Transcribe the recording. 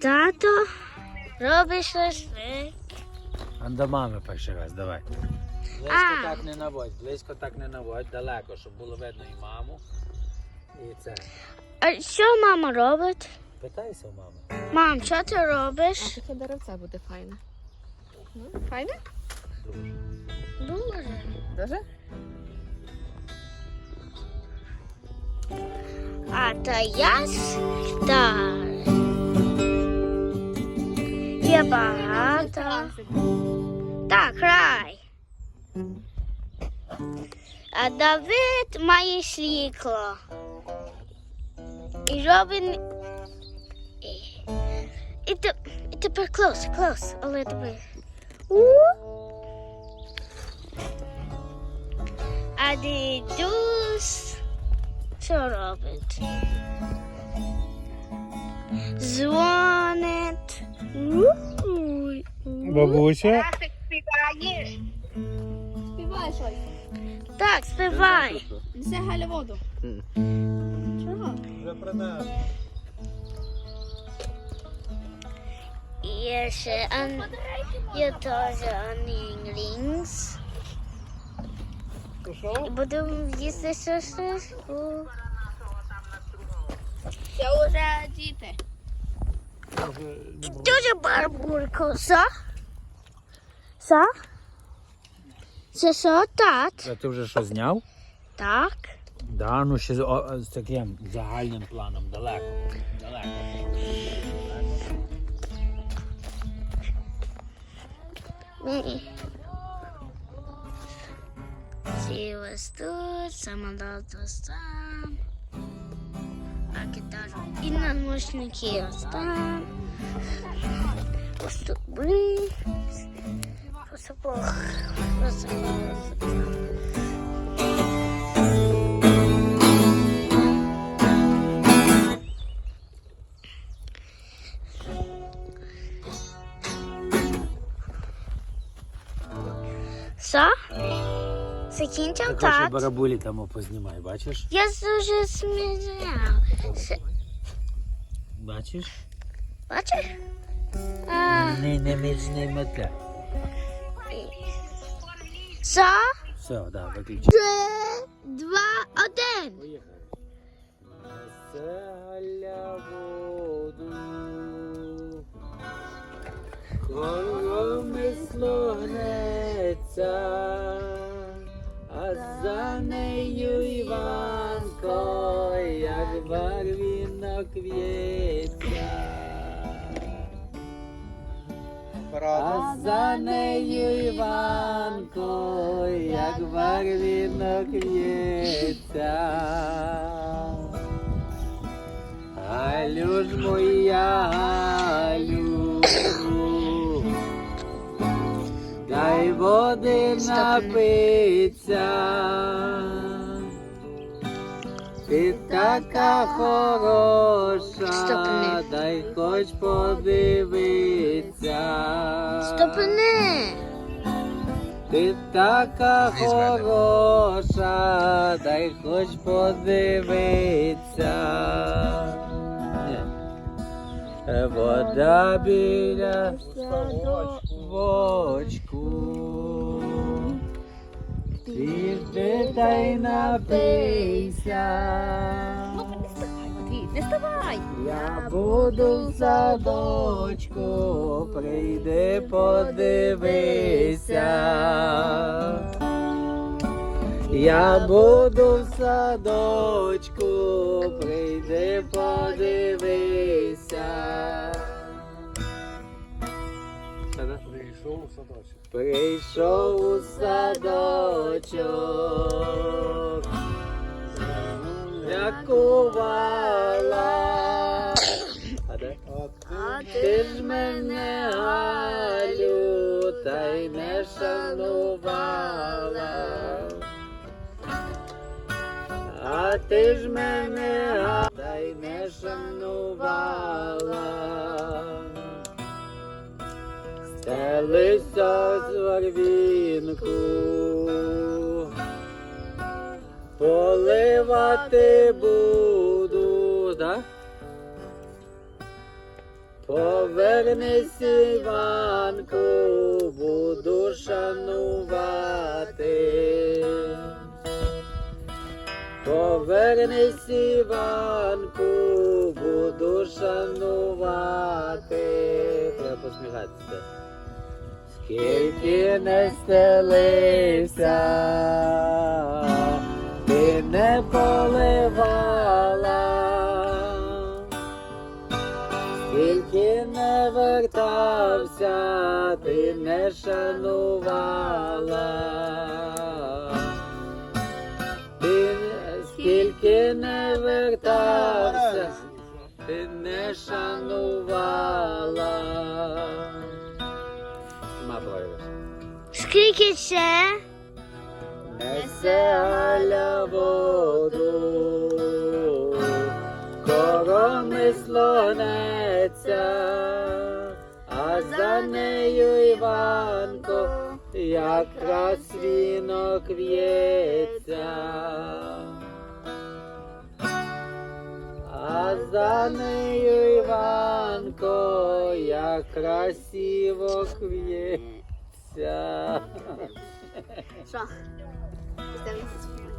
Тато робить шашлик. А до мами перший раз, давай. Близько А. так не наводь, близько так не наводь, далеко, щоб було видно і маму. І це. А що мама робить? Питайся у мами. Мам, що ти А робиш? таке деревце буде файне. Ну, файне? Дуже. Дуже. Дуже? А та я стар. Є багато. Так, край. А Давид має світло. І робить. І, тепер клос, клос, але тепер. У. А дідусь що робить? Дзвонить. Бабуся? Співай щось. Так, співай. Несе Галя воду. Чого? Вже принес. Є ще ан... Є теж анінглінгс. І будемо їсти шашличку. Це вже діти. Дуже барбурку, са? Са? Це що, тат? А ти вже що зняв? Так. Да, ну ще з, о, з таким загальним планом, далеко. Далеко. Ні. Ці ось тут, самоліт гітару і наушники тут ми. Ось Бог. Ось Бог. Що? Закінчив Так хоче барабулі там познімай, бачиш? Я дуже сміяв. Бачиш? Бачиш? Не, не між ними те. Що? Все, да, виключи. Три, два, один. Поїхали. Несе Галя воду, Короми слогнеться, а за нею Іванко, як барвінок в'ється. А за нею Іванко, як барвінок в'ється. Галю ж моя Галю, води напиться. Ти така хороша, Стопни. дай хоч подивиться. Стопни. Ти така хороша, дай хоч подивиться. Е, Вода біля садочку. Піди та й напийся. Матвій, не ставай. Я буду в садочку, прийди подивися. Я буду в садочку, прийди подивися. Прийшов у садочок. Прийшов у садочок, лякувала. А де? А Ти ж мене Галю, та й не шанувала. А ти ж мене Стелися з варвінку, поливати буду, да? Повернись, Іванку, буду шанувати. Повернись, Іванку, буду шанувати. Треба посміхатися. Скільки не стелився, ти не поливала, скільки не вертався, ти не шанувала. Скільки не вертався, ти не шанувала. Скільки ще? Несе Галя воду, короми слонеться, а за нею Іванко, якраз вінок в'ється. А за нею Іванко, як красиво 家，爽，咱们。